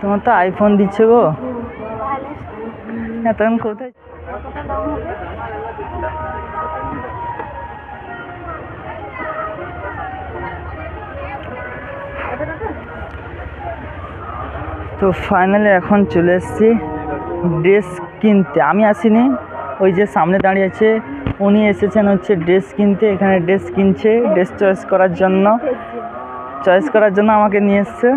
তোমার তো আইফোন দিচ্ছে গো। হ্যাঁ কোথায়? তো ফাইনালি এখন চলে এসেছি ড্রেস কিনতে। আমি আসিনি, ওই যে সামনে দাঁড়িয়ে আছে, উনি এসেছেন হচ্ছে ড্রেস কিনতে, এখানে ড্রেস কিনছে ড্রেস চয়েস করার জন্য। চয়েস করার জন্য আমাকে নিয়ে এসছে।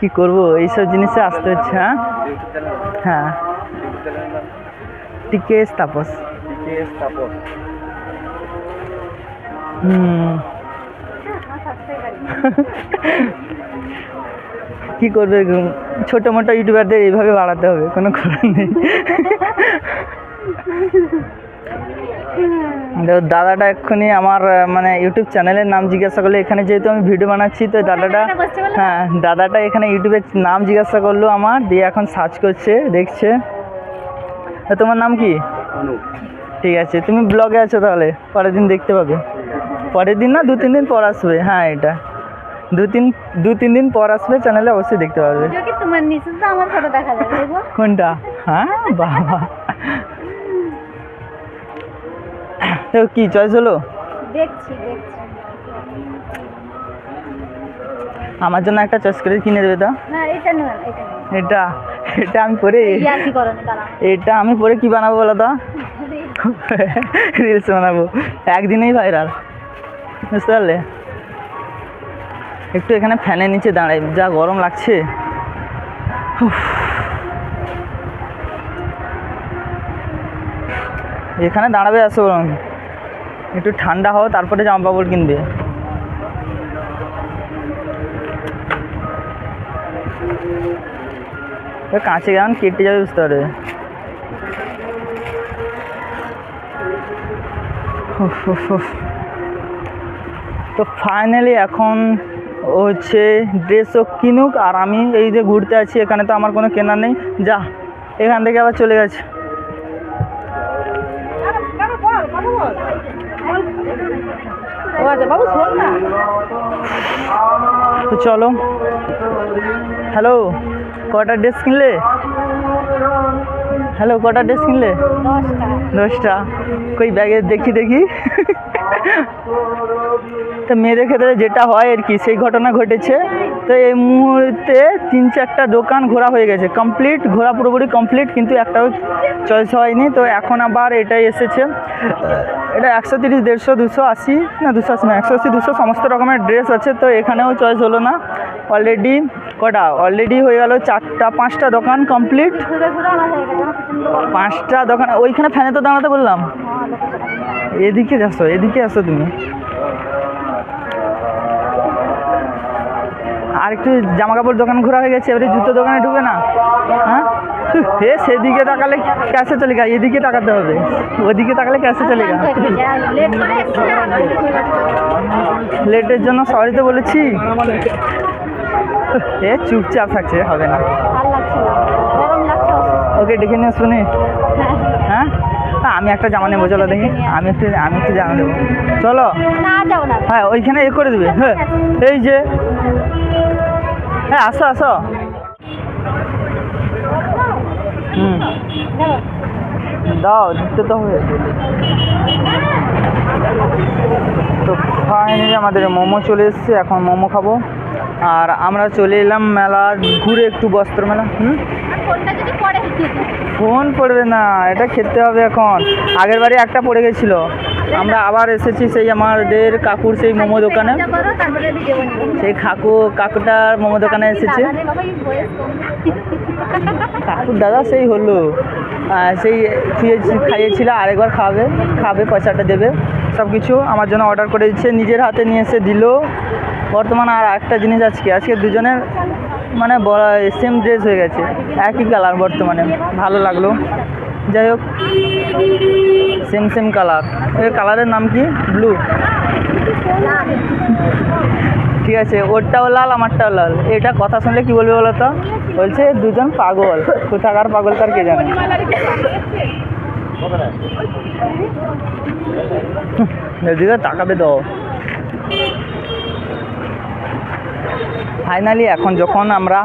কি করব? এইসব জিনিসে আসতে হচ্ছে হ্যাঁ? হ্যাঁ। টিকেস তাপস। হুম। কি করবে? ছোট মোটো ইউটিউবারদের এইভাবে বাড়াতে হবে কোনো করার নেই। দাদাটা এক্ষুনি আমার মানে ইউটিউব চ্যানেলের নাম জিজ্ঞাসা করল। এখানে যেহেতু আমি ভিডিও বানাচ্ছি তো দাদাটা হ্যাঁ দাদাটা এখানে ইউটিউবের নাম জিজ্ঞাসা করল আমার দিয়ে এখন সার্চ করছে দেখছে। তা তোমার নাম কি? ঠিক আছে তুমি ব্লগে আছো তাহলে পরের দিন দেখতে পাবে। পরের দিন না দু তিন দিন পর আসবে হ্যাঁ এটা। দু তিন দু তিন দিন পর আসবে চ্যানেলে অবশ্যই দেখতে পাবে। কোনটা? হ্যাঁ বাবা। তো কি চয়েস হলো? দেখছি দেখছি। আমার জন্য একটা চয়েস করে কিনে দেবে তা? না এটা নেবেন এটা এটা এটা আমি পরে এটা আমি পরে কি বানাবো বলো তো? রিলস বানাবো। একদিনেই ভাইরাল বুঝতে পারলে? একটু এখানে ফ্যানের নিচে দাঁড়াই যা গরম লাগছে। এখানে দাঁড়াবে আসো একটু ঠান্ডা হও, তারপরে জামা কাপড় কিনবে। কাঁচে কেমন কেটে যাবে বুঝতে পারবে। তো ফাইনালি এখন হচ্ছে ড্রেসও কিনুক, আর আমি এই যে ঘুরতে আছি, এখানে তো আমার কোনো কেনা নেই। যা, এখান থেকে আবার চলে গেছে। আচ্ছা বাবু শোন না। তো চলো। হ্যালো কটা ড্রেস কিনলে? হ্যালো কটা ড্রেস কিনলে? দশটা। কই ব্যাগে দেখি দেখি। তো মেয়েদের ক্ষেত্রে যেটা হয় আর কি, সেই ঘটনা ঘটেছে। তো এই মুহূর্তে তিন চারটা দোকান ঘোরা হয়ে গেছে। কমপ্লিট ঘোরা পুরোপুরি কমপ্লিট কিন্তু একটাও চয়েস হয়নি। তো এখন আবার এটাই এসেছে। এটা একশো তিরিশ, দেড়শো, দুশো আশি, না, দুশো আশি না, একশো আশি, দুশো সমস্ত রকমের ড্রেস আছে। তো এখানেও চয়েস হলো না। অলরেডি কটা? অলরেডি হয়ে গেল চারটা, পাঁচটা দোকান কমপ্লিট। পাঁচটা দোকান, ওইখানে ফ্যানে তো দাঁড়াতে বললাম। এদিকে আসো এদিকে আসো তুমি। আর একটু জামা কাপড় দোকান ঘোরা হয়ে গেছে এবারে জুতো দোকানে ঢুকে না। হ্যাঁ? হে সেদিকে তাকালে ক্যাশে চলে গা এদিকে তাকাতে হবে। ওদিকে তাকালে ক্যাশে চলে গা। লেটের জন্য সরি তো বলেছি। এ চুপচাপ থাকছে হবে না। ওকে ডেকে নিয়ে শুনি। হ্যাঁ। আমি একটা জামা নেব চলো দেখি। আমি একটু আমি একটু জামা নেব। চলো। হ্যাঁ ওইখানে এ করে দেবে। হ্যাঁ এই যে। হ্যাঁ আসো আসো। হুম। দাও দিতে তো হবে তো ফাইনালি আমাদের মোমো চলে এসছে, এখন মোমো খাব। আর আমরা চলে এলাম মেলা ঘুরে একটু বস্ত্র মেলা হুম? ফোন পড়বে না এটা খেতে হবে এখন। আগের বারে একটা পড়ে গেছিল। আমরা আবার এসেছি সেই আমাদের কাকুর সেই মোমো দোকানে। সেই কাকু কাকুটার মোমো দোকানে এসেছে। কাকুর দাদা সেই হলো। সেই খুঁজেছি খাইয়েছিল আরেকবার খাবে খাবে পয়সাটা দেবে। সব কিছু আমার জন্য অর্ডার করে দিচ্ছে নিজের হাতে নিয়ে এসে দিল। বর্তমানে আর একটা জিনিস আজকে আজকে দুজনের মানে সেম ড্রেস হয়ে গেছে, একই কালার বর্তমানে, ভালো লাগল। যাই হোক সেম সেম কালারের কালারের নাম কি? ব্লু ঠিক আছে, ওরটাও লাল, আমারটাও লাল। এটা কথা শুনলে কি বলবে বলো তো বলছে, দুজন পাগল। কোথাকার পাগল তার কে জানে? এদিকে তাকাবে দাও ফাইনালি এখন যখন আমরা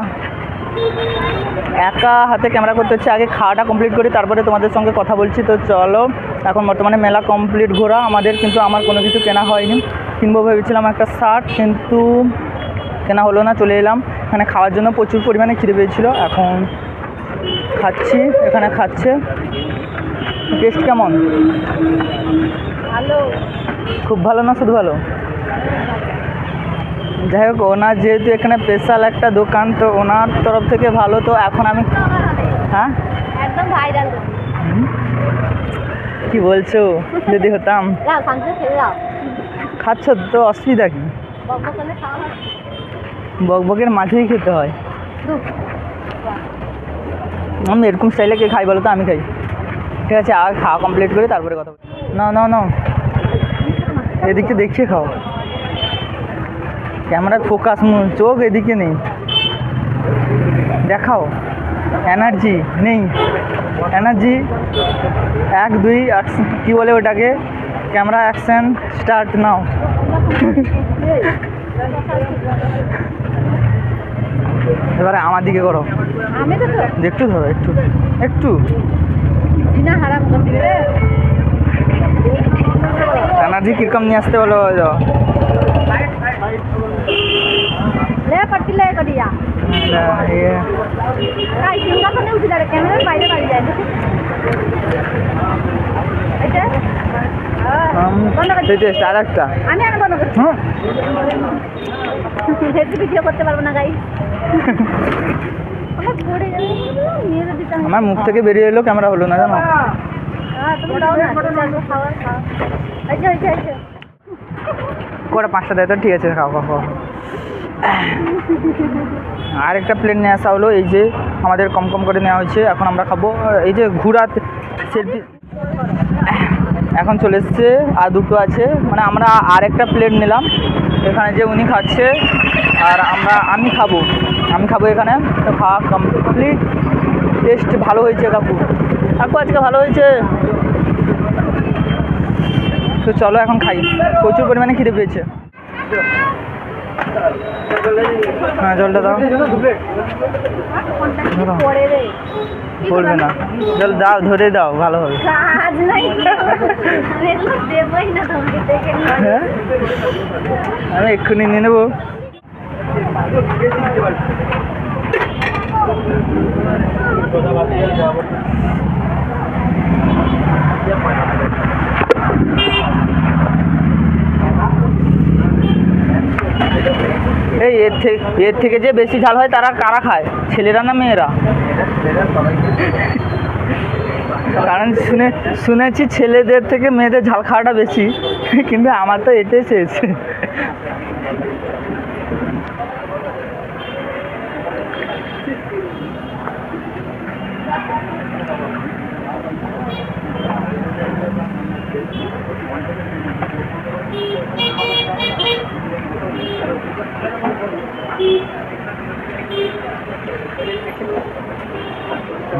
একা হাতে ক্যামেরা করতে হচ্ছে আগে খাওয়াটা কমপ্লিট করি তারপরে তোমাদের সঙ্গে কথা বলছি। তো চলো এখন বর্তমানে মেলা কমপ্লিট ঘোরা। আমাদের কিন্তু আমার কোনো কিছু কেনা হয়নি। কিনবো ভেবেছিলাম একটা শার্ট কিন্তু কেনা হলো না চলে এলাম। এখানে খাওয়ার জন্য প্রচুর পরিমাণে খিদে পেয়েছিলো। এখন খাচ্ছি এখানে খাচ্ছে। টেস্ট কেমন? ভালো। খুব ভালো না শুধু ভালো? যাই হোক ওনার যেহেতু এখানে স্পেশাল একটা দোকান তো ওনার তরফ থেকে ভালো তো এখন আমি হ্যাঁ? একদম ভাইরাল কি বলছো? যদি হতাম। খাচ্ছ তো অসুবিধা কি? বকবকের মাঝেই খেতে হয়। আমি এরকম স্টাইলে কে খাই বলো তো আমি খাই। ঠিক আছে আর খাওয়া কমপ্লিট করে তারপরে কথা না না না। এদিকে দেখিয়ে খাও। ক্যামেরার ফোকাস চোখ এদিকে নেই। দেখাও। এনার্জি নেই। এনার্জি এক দুই কি বলে ওটাকে? ক্যামেরা অ্যাকশন স্টার্ট নাও এবারে আমার দিকে করো। একটু ধরো একটু। একটু। এনার্জি কীরকম নিয়ে আসতে বলো। যাও লে পটকি লে করিয়া কাই সিংহাসনে উঠে দাঁড়ে ক্যামেরার বাইরে বাড়ি যায় আমি আর বন্ধ করছি ভিডিও করতে পারব না গাই। আমার মুখ থেকে বেরিয়ে এলো ক্যামেরা হলো না জানো? আচ্ছা আচ্ছা আচ্ছা পাঁচটা দেয় তো ঠিক আছে খাও খাও খাও। আর একটা প্লেট নিয়ে আসা হলো এই যে আমাদের কম কম করে নেওয়া হয়েছে এখন আমরা খাব এই যে ঘুরাত সেলফি এখন চলে এসছে আর দুটো আছে মানে আমরা আর একটা প্লেট নিলাম এখানে যে উনি খাচ্ছে আর আমরা আমি খাব আমি খাব এখানে তো খাওয়া কমপ্লিট টেস্ট ভালো হয়েছে কাকু। কাকু আজকে ভালো হয়েছে? তো চলো এখন খাই। প্রচুর পরিমাণে খিদে পেয়েছে। হ্যাঁ জলটা দাও। ধরো। পড়ে রে বলবে না। জল দাও ধরে দাও ভালো হবে হ্যাঁ? আমি এক্ষুনি নিয়ে নেব। এই এর থেকে এর থেকে যে বেশি ঝাল হয় তারা কারা খায়? ছেলেরা না মেয়েরা? কারণ শুনে, শুনেছি ছেলেদের থেকে মেয়েদের ঝাল খাওয়াটা বেশি, কিন্তু আমার তো এটাই শেষ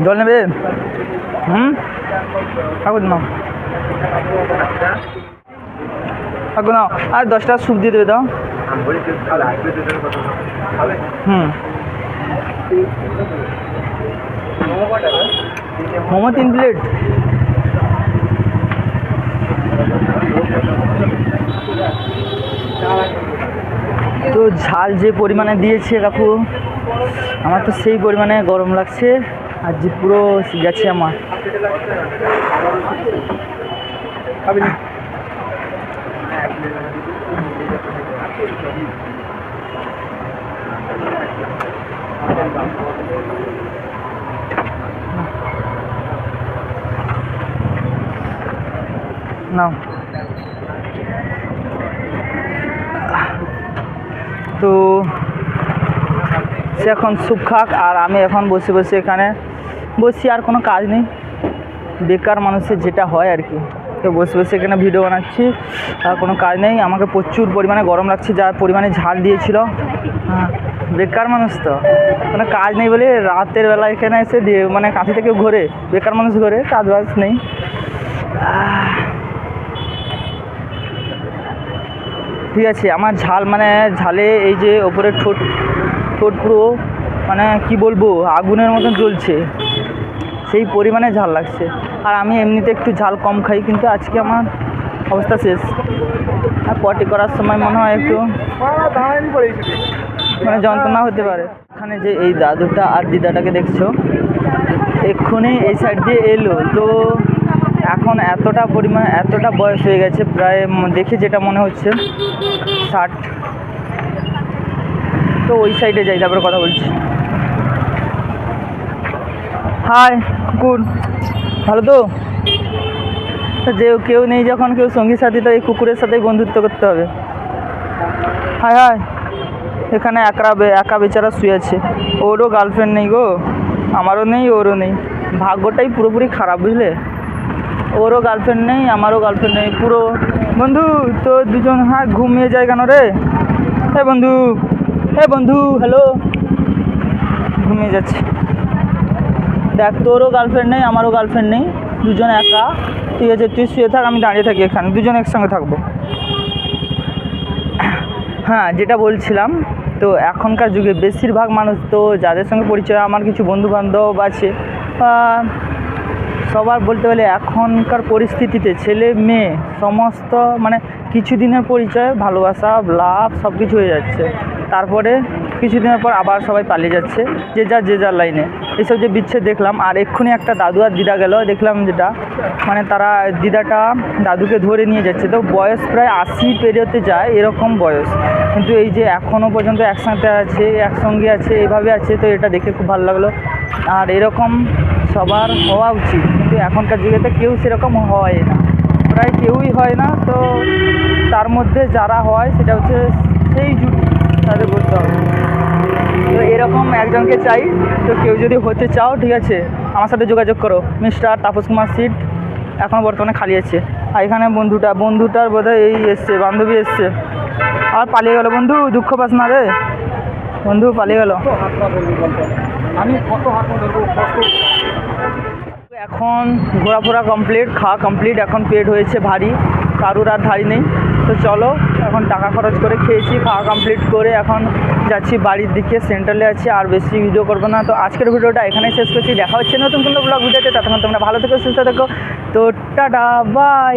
জল নেবে? হুম? ঠাকুর নাও। ঠাকুর নাও। আর দশটা স্যুপ দিয়ে দেবে দাও। হুম। মোমো তিন প্লেট। তো ঝাল যে পরিমাণে দিয়েছে কাকু, আমার তো সেই পরিমাণে গরম লাগছে, আর যে পুরো গেছে আমার। নাও। তো সে এখন সুপ খাক, আর আমি এখন বসে বসে এখানে বসি আর কোনো কাজ নেই। বেকার মানুষের যেটা হয় আর কি। তো বসে বসে এখানে ভিডিও বানাচ্ছি, আর কোনো কাজ নেই। আমাকে প্রচুর পরিমাণে গরম লাগছে, যা পরিমাণে ঝাল দিয়েছিল। হ্যাঁ বেকার মানুষ তো। মানে কাজ নেই বলে রাতের বেলা এখানে এসে দিয়ে মানে কাঁথি থেকে ঘোরে, বেকার মানুষ ঘোরে কাজ বাজ নেই ঠিক আছে, আমার ঝাল মানে ঝালে এই যে ওপরে ঠোঁট ঠোঁট পুরো মানে কি বলব, আগুনের মতন জ্বলছে। সেই পরিমাণে ঝাল লাগছে। আর আমি এমনিতে একটু ঝাল কম খাই, কিন্তু আজকে আমার অবস্থা শেষ। আর পটি করার সময় মনে হয় একটু মানে যন্ত্রণা হতে পারে। এখানে যে এই দাদুটা আর দিদাটাকে দেখছ, এক্ষুনি এই সাইড দিয়ে এলো। তো এখন এতটা পরিমাণ, এতটা বয়স হয়ে গেছে, প্রায় দেখে যেটা মনে হচ্ছে, ষাট। তো ওই সাইডে যাই, তারপরে কথা বলছি। হাই কুকুর ভালো তো? যে কেউ নেই যখন, কেউ সঙ্গী সাথী তো এই কুকুরের সাথেই বন্ধুত্ব করতে হবে। হাই হাই এখানে একা একা বেচারা শুয়ে আছে। ওরও গার্লফ্রেন্ড নেই গো। আমারও নেই, ওরও নেই। ভাগ্যটাই পুরোপুরি খারাপ, বুঝলে? ওরও গার্লফ্রেন্ড নেই, আমারও গার্লফ্রেন্ড নেই, পুরো। বন্ধু তো দুজন হ্যাঁ ঘুমিয়ে যায় কেন রে? হে বন্ধু হে বন্ধু হ্যালো ঘুমিয়ে যাচ্ছে। দেখ, তোরও গার্লফ্রেন্ড নেই, আমারও গার্লফ্রেন্ড নেই, দুজন একা। ঠিক আছে, তুই শুয়ে থাক, আমি দাঁড়িয়ে থাকি এখানে, দুজন একসঙ্গে থাকব। হ্যাঁ যেটা বলছিলাম, তো এখনকার যুগে বেশিরভাগ মানুষ তো, যাদের সঙ্গে পরিচয়, আমার কিছু বন্ধু বান্ধব আছে সবার বলতে গেলে এখনকার পরিস্থিতিতে ছেলে, মেয়ে সমস্ত মানে কিছু দিনের পরিচয়, ভালোবাসা, লাভ সব কিছু হয়ে যাচ্ছে। তারপরে কিছুদিনের পর আবার সবাই পালিয়ে যাচ্ছে, যে যার যে যার লাইনে এইসব যে বিচ্ছেদ দেখলাম, আর এক্ষুনি একটা দাদু আর দিদা গেল, দেখলাম যেটা মানে তারা দিদাটা দাদুকে ধরে নিয়ে যাচ্ছে। তো বয়স প্রায় আশি পেরোতে যায়, এরকম বয়স। কিন্তু এই যে এখনও পর্যন্ত একসাথে আছে, একসঙ্গে আছে, এভাবে আছে, তো এটা দেখে খুব ভালো লাগল। আর এরকম সবার হওয়া উচিত, কিন্তু এখনকার যুগেতে কেউ সেরকম হয় না। প্রায় কেউই হয় না, তো তার মধ্যে যারা হয় সেটা হচ্ছে সেই জুট তাদের করতে হবে। তো এরকম একজনকে চাই, তো কেউ যদি হতে চাও, ঠিক আছে, আমার সাথে যোগাযোগ করো। মিস্টার তাপস কুমার সিট এখন বর্তমানে খালি আছে। আর এখানে বন্ধুটা, বন্ধুটার বোধহয় এই এসছে, বান্ধবী এসছে। আর পালিয়ে গেল বন্ধু, দুঃখ পাস না রে। বন্ধু, পালিয়ে গেল। আমি কত হাত ধরবো? এখন ঘোরাফোরা কমপ্লিট খাওয়া কমপ্লিট এখন পেট হয়েছে ভারী, কারুর আর ধারি নেই। তো চলো, এখন টাকা খরচ করে খেয়েছি, খাওয়া কমপ্লিট করে এখন যাচ্ছি বাড়ির দিকে সেন্ট্রালে আছি, আর বেশি ভিডিও করব না। তো আজকের ভিডিওটা এখানেই শেষ করছি। দেখা হচ্ছে নতুন কোনো ব্লগ ভিডিওতে। ততক্ষণ তোমরা ভালো থেকো, সুস্থ থেকো। তো টাটা বাই